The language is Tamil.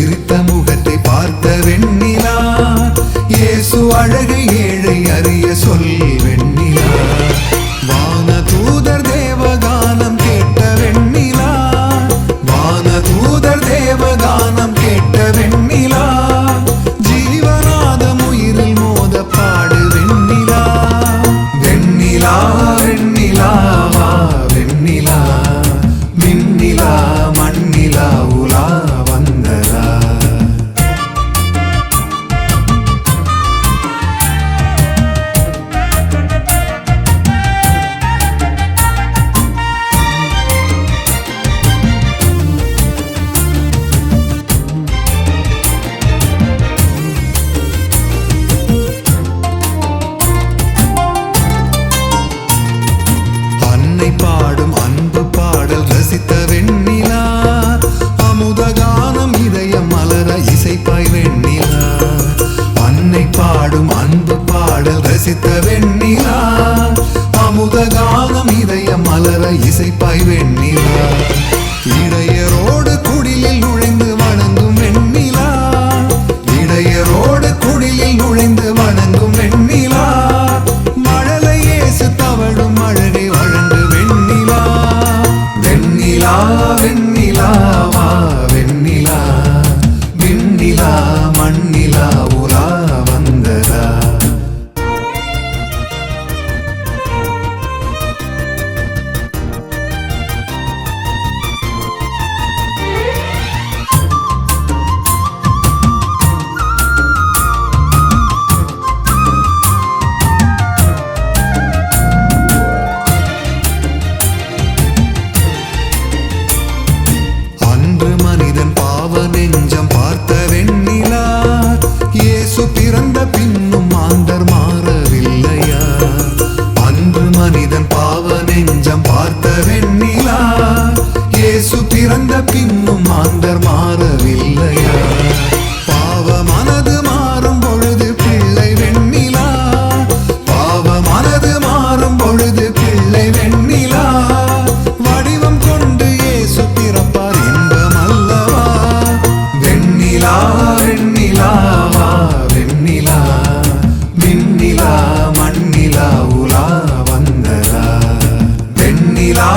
சிரித்த முகத்தை பார்த்த வெண்ணிலா. இயேசு அழகை ஏழை அறிய சொல் வெண்ணிலா. வான தூதர் தேவகானம் கேட்ட வெண்ணிலா. வான தூதர் தேவகானம் கேட்ட வெண்ணிலா. ஜீவநாதம் உயிரில் மோத பாடு வெண்ணிலா. வெண்ணிலா வெண்ணிலா. பாடும் அன்பு பாடல் ரசித்த வெண்ணிலா. அமுத கானம் இதயம் மலர இசைப்பாய் வெண்ணிலா. நெஞ்சம் பார்த்த வெண்ணிலா. இயேசு பிறந்த பின்னும் மாந்தர் மாறவில்லையா? அன்று மனிதன் பாவ நெஞ்சம் பார்த்த வெண்ணிலா. இயேசு பிறந்த பின்னும் மாந்தர் மாறவில்லையா? பாவ மனது மாறும் பொழுது பிள்ளை வெண்ணிலா. பாவ மனது மாறும் பொழுது பிள்ளை வெண்ணிலா. రావా వెన్నెలా మిన్నిలా మన్నిలా ఉలా వందరా. వెన్నెలా